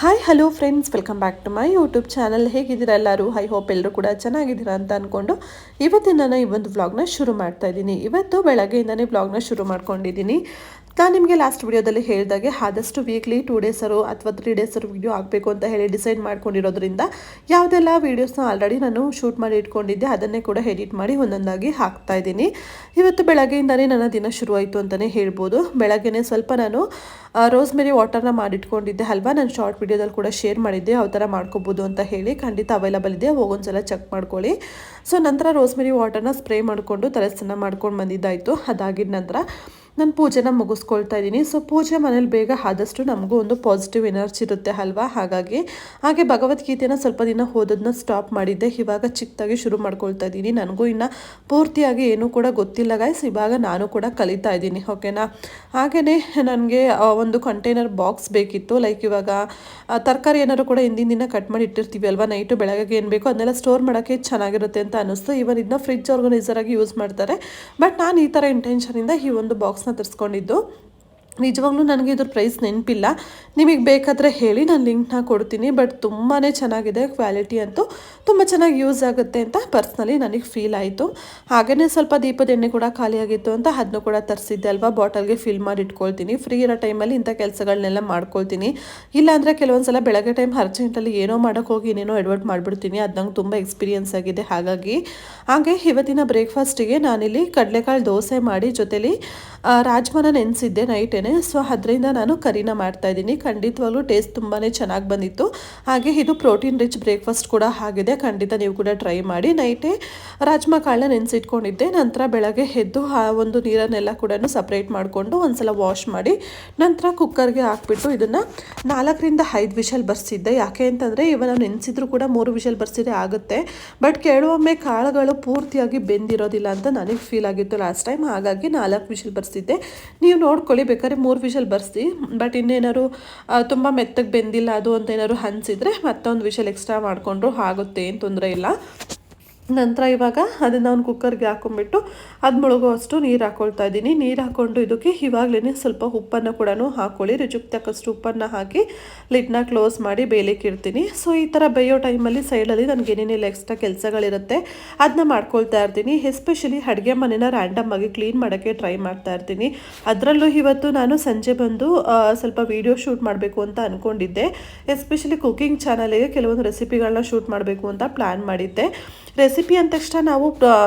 Hi hello friends welcome back to my YouTube channel ಹೇಗಿದ್ದೀರಾ ಎಲ್ಲರೂ? I hope ಎಲ್ಲರೂ ಕೂಡ ಚೆನ್ನಾಗಿದ್ದೀರಾ ಅಂತ ಅಂದ್ಕೊಂಡು ಇವತ್ತಿನ ನಾನು ಈ ಒಂದು ವ್ಲಾಗ್ನ ಶುರು ಮಾಡ್ತಾ ಇದ್ದೀನಿ. ಇವತ್ತು ಬೆಳಗ್ಗೆಯಿಂದನೇ ವ್ಲಾಗ್ನ ಶುರು ಮಾಡ್ಕೊಂಡಿದ್ದೀನಿ. ನಾನು ನಿಮಗೆ ಲಾಸ್ಟ್ ವಿಡಿಯೋದಲ್ಲಿ ಹೇಳಿದಾಗೆ ಆದಷ್ಟು ವೀಕ್ಲಿ ಟೂ ಡೇಸರು ಅಥವಾ ತ್ರೀ ಡೇಸರು ವಿಡಿಯೋ ಆಗಬೇಕು ಅಂತ ಹೇಳಿ ಡಿಸೈಡ್ ಮಾಡ್ಕೊಂಡಿರೋದ್ರಿಂದ ಯಾವುದೆಲ್ಲ ವೀಡಿಯೋಸ್ನ ಆಲ್ರೆಡಿ ನಾನು ಶೂಟ್ ಮಾಡಿ ಇಟ್ಕೊಂಡಿದ್ದೆ ಅದನ್ನೇ ಕೂಡ ಎಡಿಟ್ ಮಾಡಿ ಒಂದೊಂದಾಗಿ ಹಾಕ್ತಾ ಇದ್ದೀನಿ. ಇವತ್ತು ಬೆಳಗ್ಗೆಯಿಂದನೇ ನನ್ನ ದಿನ ಶುರುವಾಯಿತು ಅಂತಲೇ ಹೇಳ್ಬೋದು. ಬೆಳಗ್ಗೆನೇ ಸ್ವಲ್ಪ ನಾನು ರೋಸ್ಮೆರಿ ವಾಟರ್ನ ಮಾಡಿಟ್ಕೊಂಡಿದ್ದೆ ಅಲ್ವಾ? ನಾನು ಶಾರ್ಟ್ ವೀಡಿಯೋದಲ್ಲಿ ಕೂಡ ಶೇರ್ ಮಾಡಿದ್ದೆ. ಯಾವ ಥರ ಮಾಡ್ಕೋಬೋದು ಅಂತ ಹೇಳಿ ಖಂಡಿತ ಅವೈಲಬಲ್ ಇದೆ. ಹೋಗೊಂದ್ಸಲ ಚೆಕ್ ಮಾಡ್ಕೊಳ್ಳಿ. ಸೊ ನಂತರ ರೋಸ್ಮೆರಿ ವಾಟರ್ನ ಸ್ಪ್ರೇ ಮಾಡಿಕೊಂಡು ತಲೆ ಮಾಡ್ಕೊಂಡು ಬಂದಿದ್ದಾಯಿತು. ಅದಾಗಿದ ನಂತರ ನಾನು ಪೂಜೆನ ಮುಗಿಸ್ಕೊಳ್ತಾ ಇದ್ದೀನಿ. ಸೊ ಪೂಜೆ ಮನೇಲಿ ಬೇಗ ಆದಷ್ಟು ನಮಗೂ ಒಂದು ಪಾಸಿಟಿವ್ ಎನರ್ಜಿ ಇರುತ್ತೆ ಅಲ್ವಾ? ಹಾಗಾಗಿ, ಹಾಗೆ ಭಗವದ್ಗೀತೆನ ಸ್ವಲ್ಪ ದಿನ ಓದೋದನ್ನ ಸ್ಟಾಪ್ ಮಾಡಿದ್ದೆ. ಇವಾಗ ಚಿಕ್ಕದಾಗಿ ಶುರು ಮಾಡ್ಕೊಳ್ತಾ ಇದ್ದೀನಿ. ನನಗೂ ಇನ್ನು ಪೂರ್ತಿಯಾಗಿ ಏನೂ ಕೂಡ ಗೊತ್ತಿಲ್ಲ ಗಾಯ್ಸ್ ಇವಾಗ ನಾನು ಕೂಡ ಕಲಿತಾ ಇದ್ದೀನಿ ಓಕೆನಾ ಹಾಗೆಯೇ ನನಗೆ ಒಂದು ಕಂಟೈನರ್ ಬಾಕ್ಸ್ ಬೇಕಿತ್ತು. ಲೈಕ್ ಇವಾಗ ತರಕಾರಿ ಏನಾದ್ರು ಕೂಡ ಹಿಂದಿನ ದಿನ ಕಟ್ ಮಾಡಿ ಇಟ್ಟಿರ್ತೀವಿ ಅಲ್ವಾ? ನೈಟು ಬೆಳಗ್ಗೆ ಏನು ಬೇಕೋ ಅದನ್ನೆಲ್ಲ ಸ್ಟೋರ್ ಮಾಡೋಕ್ಕೆ ಚೆನ್ನಾಗಿರುತ್ತೆ ಅಂತ ಅನ್ನಿಸ್ತು ಇವನ್ ಇದನ್ನ ಫ್ರಿಜ್ ಆರ್ಗನೈಸರ್ ಆಗಿ ಯೂಸ್ ಮಾಡ್ತಾರೆ. ಬಟ್ ನಾನು ಈ ಥರ ಇಂಟೆನ್ಷನಿಂದ ಈ ಒಂದು ಬಾಕ್ಸ್ನ ತರಿಸ್ಕೊಂಡಿದ್ದು. ನಿಜವಾಗ್ಲೂ ನನಗೆ ಇದ್ರ ಪ್ರೈಸ್ ನೆನಪಿಲ್ಲ. ನಿಮಗೆ ಬೇಕಾದರೆ ಹೇಳಿ ನಾನು ಲಿಂಕ್ನ ಕೊಡ್ತೀನಿ. ಬಟ್ ತುಂಬಾ ಚೆನ್ನಾಗಿದೆ ಕ್ವಾಲಿಟಿ ಅಂತೂ. ತುಂಬ ಚೆನ್ನಾಗಿ ಯೂಸ್ ಆಗುತ್ತೆ ಅಂತ ಪರ್ಸ್ನಲಿ ನನಗೆ ಫೀಲ್ ಆಯಿತು. ಹಾಗೆಯೇ ಸ್ವಲ್ಪ ದೀಪದ ಎಣ್ಣೆ ಕೂಡ ಖಾಲಿಯಾಗಿತ್ತು ಅಂತ ಅದನ್ನು ಕೂಡ ತರಿಸಿದ್ದೆ ಅಲ್ವಾ? ಬಾಟಲ್ಗೆ ಫಿಲ್ ಮಾಡಿ ಇಟ್ಕೊಳ್ತೀನಿ. ಫ್ರೀ ಇರೋ ಟೈಮಲ್ಲಿ ಇಂಥ ಕೆಲಸಗಳನ್ನೆಲ್ಲ ಮಾಡ್ಕೊಳ್ತೀನಿ. ಇಲ್ಲಾಂದರೆ ಕೆಲವೊಂದು ಸಲ ಬೆಳಗ್ಗೆ ಟೈಮ್ ಅರ್ಜೆಂಟಲ್ಲಿ ಏನೋ ಮಾಡೋಕೆ ಹೋಗಿ ಏನೇನೋ ಎಡ್ವರ್ಟ್ ಮಾಡಿಬಿಡ್ತೀನಿ. ಅದು ನಂಗೆ ತುಂಬ ಎಕ್ಸ್ಪೀರಿಯನ್ಸ್ ಆಗಿದೆ ಹಾಗಾಗಿ. ಹಾಗೆ ಇವತ್ತಿನ ಬ್ರೇಕ್ಫಾಸ್ಟಿಗೆ ನಾನಿಲ್ಲಿ ಕಡಲೆಕಾಳು ದೋಸೆ ಮಾಡಿ ಜೊತೆಲಿ ರಾಜ್ಮಾನ ನೆನೆಸಿದ್ದೆ ನೈಟೇನೆ ಸೊ ಅದರಿಂದ ನಾನು ಕರಿನ ಮಾಡ್ತಾ ಇದ್ದೀನಿ. ಖಂಡಿತವಾಗ್ಲೂ ಟೇಸ್ಟ್ ತುಂಬಾ ಚೆನ್ನಾಗಿ ಬಂದಿತ್ತು. ಹಾಗೆ ಇದು ಪ್ರೋಟೀನ್ ರಿಚ್ ಬ್ರೇಕ್ಫಾಸ್ಟ್ ಕೂಡ ಆಗಿದೆ. ಖಂಡಿತ ನೀವು ಕೂಡ ಟ್ರೈ ಮಾಡಿ. ನೈಟೇ ರಾಜ್ಮಾ ಕಾಳನ್ನ ನೆನೆಸಿಟ್ಕೊಂಡಿದ್ದೆ. ನಂತರ ಬೆಳಗ್ಗೆ ಎದ್ದು ಆ ಒಂದು ನೀರನ್ನೆಲ್ಲ ಕೂಡ ಸಪ್ರೇಟ್ ಮಾಡಿಕೊಂಡು ಒಂದ್ಸಲ ವಾಶ್ ಮಾಡಿ ನಂತರ ಕುಕ್ಕರ್ಗೆ ಹಾಕ್ಬಿಟ್ಟು ಇದನ್ನು ನಾಲ್ಕರಿಂದ ಐದು ವಿಷಲ್ ಬರ್ಸಿದ್ದೆ. ಯಾಕೆ ಅಂತಂದರೆ ನಾನು ನೆನೆಸಿದ್ರು ಕೂಡ ಮೂರು ವಿಷಲ್ ಬರ್ಸಿದ್ರೆ ಆಗುತ್ತೆ. ಬಟ್ ಕೆಲವೊಮ್ಮೆ ಕಾಳುಗಳು ಪೂರ್ತಿಯಾಗಿ ಬೆಂದಿರೋದಿಲ್ಲ ಅಂತ ನನಗೆ ಫೀಲ್ ಆಗಿತ್ತು ಲಾಸ್ಟ್ ಟೈಮ್ ಹಾಗಾಗಿ ನಾಲ್ಕು ವಿಷಲ್ ಬರ್ಸಿದ್ದೆ ನೀವು ನೋಡ್ಕೊಳ್ಳಿ, ಬೇಕಾದ್ರೆ ಮೂರು ವಿಷಲ್ ಬರ್ಸಿ. ಬಟ್ ಇನ್ನೇನಾದ್ರು ತುಂಬ ಮೆತ್ತಗೆ ಬೆಂದಿಲ್ಲ ಅದು ಅಂತ ಏನಾದ್ರು ಹಂಚಿದ್ರೆ ಮತ್ತೊಂದು ವಿಷಲ್ ಎಕ್ಸ್ಟ್ರಾ ಮಾಡಿಕೊಂಡ್ರು ಆಗುತ್ತೆ, ಏನು ತೊಂದರೆ ಇಲ್ಲ. ನಂತರ ಇವಾಗ ಅದನ್ನು ಅವ್ನು ಕುಕ್ಕರ್ಗೆ ಹಾಕೊಂಡ್ಬಿಟ್ಟು ಅದು ಮುಳುಗೋ ಅಷ್ಟು ನೀರು ಹಾಕೊಳ್ತಾ ಇದ್ದೀನಿ. ನೀರು ಹಾಕ್ಕೊಂಡು ಇದಕ್ಕೆ ಇವಾಗಲೇ ಸ್ವಲ್ಪ ಉಪ್ಪನ್ನು ಕೂಡ ಹಾಕ್ಕೊಳ್ಳಿ ರುಚಿಗೆ ತಕ್ಕಷ್ಟು ಉಪ್ಪನ್ನು ಹಾಕಿ ಲಿಡ್ನ ಕ್ಲೋಸ್ ಮಾಡಿ ಬೇಯಲಿಕ್ಕೆ ಇಡ್ತೀನಿ. ಸೊ ಈ ಥರ ಬೇಯೋ ಟೈಮಲ್ಲಿ ಸೈಡಲ್ಲಿ ನನಗೆ ಏನೇನೆಲ್ಲ ಎಕ್ಸ್ಟ್ರಾ ಕೆಲಸಗಳಿರುತ್ತೆ ಅದನ್ನ ಮಾಡ್ಕೊಳ್ತಾ ಇರ್ತೀನಿ. ಎಸ್ಪೆಷಲಿ ಅಡುಗೆ ಮನೆನ ರ್ಯಾಂಡಮ್ ಆಗಿ ಕ್ಲೀನ್ ಮಾಡೋಕ್ಕೆ ಟ್ರೈ ಮಾಡ್ತಾ ಇರ್ತೀನಿ. ಅದರಲ್ಲೂ ಇವತ್ತು ನಾನು ಸಂಜೆ ಬಂದು ಸ್ವಲ್ಪ ವಿಡಿಯೋ ಶೂಟ್ ಮಾಡಬೇಕು ಅಂತ ಅಂದ್ಕೊಂಡಿದ್ದೆ ಎಸ್ಪೆಷಲಿ ಕುಕಿಂಗ್ ಚಾನಲಿಗೆ ಕೆಲವೊಂದು ರೆಸಿಪಿಗಳನ್ನ ಶೂಟ್ ಮಾಡಬೇಕು ಅಂತ ಪ್ಲ್ಯಾನ್ ಮಾಡಿದ್ದೆ. ರೆಸಿಪಿ ಅಂದ ತಕ್ಷಣ ನಾವು